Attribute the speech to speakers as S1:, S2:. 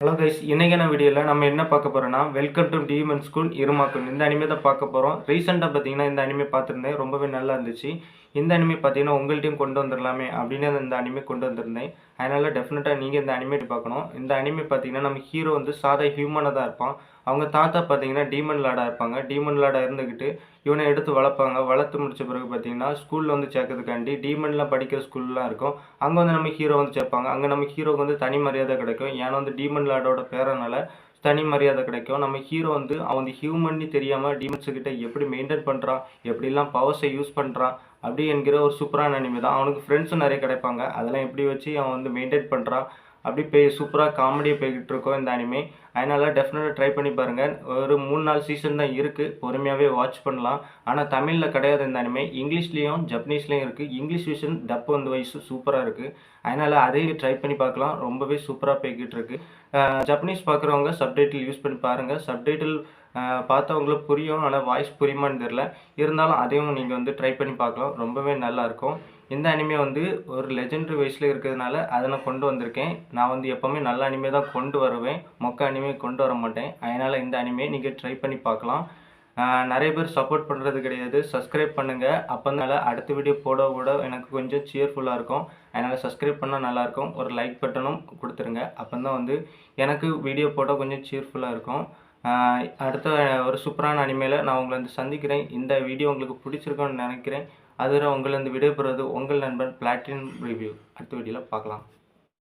S1: Hello guys இன்றைக்கான வீடியோவில் நம்ம என்ன பார்க்க போகிறோம்னா வெல்கம் டு டீமன் ஸ்கூல் இருமாக்குன் இந்த அனிமே தான் பார்க்க போகிறோம் ரீசெண்டாக பார்த்தீங்கன்னா இந்த அனிமே பார்த்துருந்தேன். ரொம்பவே நல்லா இருந்துச்சு. இந்த அனிமே பார்த்தீங்கன்னா உங்கள்கிட்டையும் கொண்டு வந்துடலாமே அப்படின்னு இந்த அனிமே கொண்டு வந்திருந்தேன். அதனால் டெஃபினட்டாக நீங்கள் இந்த அனிமே பார்க்கணும். இந்த அனிமே பார்த்தீங்கன்னா நம்ம ஹீரோ வந்து சாதா ஹியூமனாக தான் இருப்பான். அவங்க தாத்தா பார்த்தீங்கன்னா டீமன் லாடாக இருப்பாங்க. டீமன் லாடாக இருந்துக்கிட்டு இவனை எடுத்து வளர்ப்பாங்க. வளர்த்து முடிச்ச பிறகு பார்த்தீங்கன்னா ஸ்கூலில் வந்து சேர்க்கறதுக்காண்டி டீமன்லாம் படிக்கிற ஸ்கூல்லாம் இருக்கும். அங்கே வந்து நம்ம ஹீரோ வந்து சேர்ப்பாங்க. அங்கே நம்ம ஹீரோக்கு வந்து தனி மரியாதை கிடைக்கும். ஏன்னா வந்து டீமன் லாடோட பேரனால தனி மரியாதை கிடைக்கும். நம்ம ஹீரோ வந்து அவன் வந்து ஹியூமன்னு தெரியாமல் டீமன்ஸுக்கிட்ட எப்படி மெயின்டைன் பண்ணுறான் எப்படிலாம் பவர்ஸை யூஸ் பண்ணுறான் அப்படி என்கிற ஒரு சூப்பரான அனிமே தான். அவனுக்கு ஃப்ரெண்ட்ஸும் நிறைய கிடைப்பாங்க. அதெல்லாம் எப்படி வச்சு அவன் வந்து மெயின்டைன் பண்ணுறான் அப்படி போய் சூப்பராக காமெடியாக போய்கிட்டு இருக்கோம் இந்த அனிமே அதனால் டெஃபினட்டாக ட்ரை பண்ணி பாருங்கள் ஒரு மூணு நாலு சீசன் தான் இருக்குது பொறுமையாகவே வாட்ச் பண்ணலாம். ஆனால் தமிழில் கிடையாது இந்த அனிமே இங்கிலீஷ்லேயும் ஜப்பனீஸ்லேயும் இருக்குது இங்கிலீஷ் விஷன் டப் வந்து வயசு சூப்பராக இருக்குது அதனால் அதையும் ட்ரை பண்ணி பார்க்கலாம். ரொம்பவே சூப்பராக போய்கிட்டு இருக்குது ஜப்பனீஸ் பார்க்குறவங்க சப்டைட்டில் யூஸ் பண்ணி பாருங்கள் சப்டைட்டில் பார்த்தவங்களுக்கு புரியும். ஆனால் வாய்ஸ் புரியுமான்னு தெரில இருந்தாலும் அதையும் நீங்கள் வந்து ட்ரை பண்ணி பார்க்கலாம். ரொம்பவே நல்லாயிருக்கும் இந்த அனிமே வந்து ஒரு லெஜெண்டரி வயசில் இருக்கிறதுனால அதை நான் கொண்டு வந்திருக்கேன். நான் வந்து எப்போவுமே நல்ல அனிமே தான் கொண்டு வருவேன். மொக்க அனிமே கொண்டு வர மாட்டேன். அதனால் இந்த அனிமே நீங்கள் ட்ரை பண்ணி பார்க்கலாம். நிறைய பேர் சப்போர்ட் பண்ணுறது கிடையாது. சப்ஸ்கிரைப் பண்ணுங்கள் அப்போனால அடுத்த வீடியோ போட கூட எனக்கு கொஞ்சம் சியர்ஃபுல்லாக இருக்கும். அதனால் சப்ஸ்கிரைப் பண்ணால் நல்லாயிருக்கும் ஒரு லைக் பட்டனும் கொடுத்துருங்க. அப்போ தான் வந்து எனக்கு வீடியோ போட கொஞ்சம் சியர்ஃபுல்லாக இருக்கும். அடுத்த ஒரு சூப்பரான அனிமையில் நான் உங்களை வந்து சந்திக்கிறேன். இந்த வீடியோ உங்களுக்கு பிடிச்சிருக்கோன்னு நினைக்கிறேன். அதில் உங்களை வந்து விடைபெறுவது உங்கள் நண்பன் பிளாட்டினம் ரிவ்யூ அடுத்த வீடியோவில் பார்க்கலாம்.